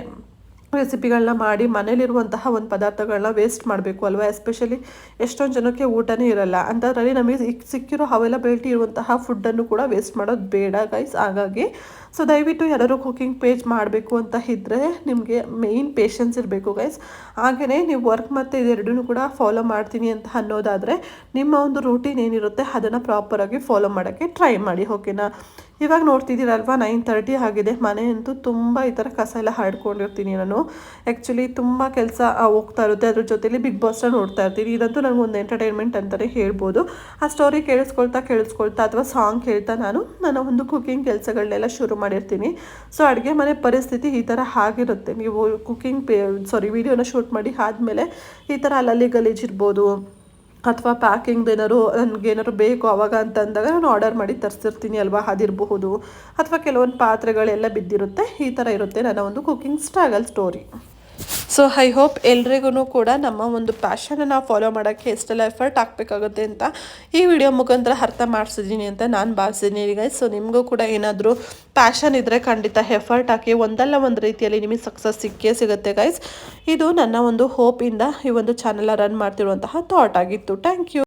ರೆಸಿಪಿಗಳನ್ನ ಮಾಡಿ ಮನೇಲಿರುವಂತಹ ಒಂದು ಪದಾರ್ಥಗಳನ್ನ ವೇಸ್ಟ್ ಮಾಡಬೇಕು ಅಲ್ವಾ? ಎಸ್ಪೆಷಲಿ ಎಷ್ಟೊಂದು ಜನಕ್ಕೆ ಊಟನೇ ಇರಲ್ಲ. ಅಂಥದ್ರಲ್ಲಿ ನಮಗೆ ಸಿಕ್- ಸಿಕ್ಕಿರೋ ಅವೈಲಬಿಲಿಟಿ ಇರುವಂತಹ ಫುಡ್ಡನ್ನು ಕೂಡ ವೇಸ್ಟ್ ಮಾಡೋದು ಬೇಡ ಗೈಸ್ ಹಾಗಾಗಿ ಸೊ ದಯವಿಟ್ಟು ಯಾರಾದ್ರು ಕುಕಿಂಗ್ ಪೇಜ್ ಮಾಡಬೇಕು ಅಂತ ಇದ್ದರೆ ನಿಮಗೆ ಮೇಯ್ನ್ ಪೇಷನ್ಸ್ ಇರಬೇಕು ಗೈಸ್ ಹಾಗೆಯೇ ನೀವು ವರ್ಕ್ ಮತ್ತು ಇದೆರಡೂ ಕೂಡ ಫಾಲೋ ಮಾಡ್ತೀನಿ ಅಂತ ಅನ್ನೋದಾದರೆ ನಿಮ್ಮ ಒಂದು ರೂಟೀನ್ ಏನಿರುತ್ತೆ ಅದನ್ನು ಪ್ರಾಪರಾಗಿ ಫಾಲೋ ಮಾಡೋಕ್ಕೆ ಟ್ರೈ ಮಾಡಿ ಓಕೆನಾ ಇವಾಗ ನೋಡ್ತಿದ್ದೀರಲ್ವ ನೈನ್ ತರ್ಟಿ ಆಗಿದೆ. ಮನೆ ಅಂತೂ ತುಂಬ ಈ ಥರ ಕಸ ಎಲ್ಲ ಹಾಡ್ಕೊಂಡಿರ್ತೀನಿ ನಾನು. ಆ್ಯಕ್ಚುಲಿ ತುಂಬ ಕೆಲಸ ಹೋಗ್ತಾ ಇರುತ್ತೆ. ಅದ್ರ ಜೊತೆಲಿ ಬಿಗ್ ಬಾಸ್ನ ನೋಡ್ತಾ ಇರ್ತೀನಿ. ಇದಂತೂ ನನಗೆ ಒಂದು ಎಂಟರ್ಟೈನ್ಮೆಂಟ್ ಅಂತಲೇ ಹೇಳ್ಬೋದು. ಆ ಸ್ಟೋರಿ ಕೇಳಿಸ್ಕೊಳ್ತಾ ಕೇಳಿಸ್ಕೊಳ್ತಾ ಅಥವಾ ಸಾಂಗ್ ಕೇಳ್ತಾ ನಾನು ನನ್ನ ಒಂದು ಕುಕಿಂಗ್ ಕೆಲಸಗಳನ್ನೆಲ್ಲ ಶುರು ಮಾಡಿರ್ತೀನಿ. ಸೊ ಅಡುಗೆ ಮನೆ ಪರಿಸ್ಥಿತಿ ಈ ಥರ ಆಗಿರುತ್ತೆ ನೀವು ಕುಕಿಂಗ್ ಪೇ ಸಾರಿ ವಿಡಿಯೋನ ಶೂಟ್ ಮಾಡಿ ಆದಮೇಲೆ ಈ ಥರ ಅಲ್ಲಲ್ಲಿ ಗಲೀಜಿರ್ಬೋದು ಅಥವಾ ಪ್ಯಾಕಿಂಗ್ದು ಏನಾದ್ರು, ನನಗೆ ಏನಾದ್ರು ಬೇಕು ಅವಾಗ ಅಂತ ಅಂದಾಗ ನಾನು ಆರ್ಡರ್ ಮಾಡಿ ತರಿಸಿರ್ತೀನಿ ಅಲ್ವಾ? ಅದಿರಬಹುದು. ಅಥವಾ ಕೆಲವೊಂದು ಪಾತ್ರೆಗಳೆಲ್ಲ ಬಿದ್ದಿರುತ್ತೆ. ಈ ಥರ ಇರುತ್ತೆ ನನ್ನ ಒಂದು cooking struggle story so I hope ಎಲ್ರಿಗೂ ಕೂಡ ನಮ್ಮ ಒಂದು ಪ್ಯಾಷನನ್ನು ಫಾಲೋ ಮಾಡೋಕ್ಕೆ ಎಷ್ಟೆಲ್ಲ ಎಫರ್ಟ್ ಹಾಕಬೇಕಾಗುತ್ತೆ ಅಂತ ಈ ವಿಡಿಯೋ ಮುಖಾಂತರ ಅರ್ಥ ಮಾಡಿಸಿದ್ದೀನಿ ಅಂತ ನಾನು ಭಾವಿಸಿದ್ದೀನಿ ಗೈಸ್ ಸೊ ನಿಮಗೂ ಕೂಡ ಏನಾದರೂ ಪ್ಯಾಷನ್ ಇದ್ದರೆ ಖಂಡಿತ ಎಫರ್ಟ್ ಹಾಕಿ ಒಂದಲ್ಲ ಒಂದು ರೀತಿಯಲ್ಲಿ ನಿಮಗೆ ಸಕ್ಸಸ್ ಸಿಕ್ಕೇ ಸಿಗುತ್ತೆ ಗೈಸ್ ಇದು ನನ್ನ ಒಂದು ಹೋಪಿಂದ ಈ ಒಂದು ಚಾನಲ್ ರನ್ ಮಾಡ್ತಿರುವಂತಹ ಥಾಟ್ ಆಗಿತ್ತು. Thank you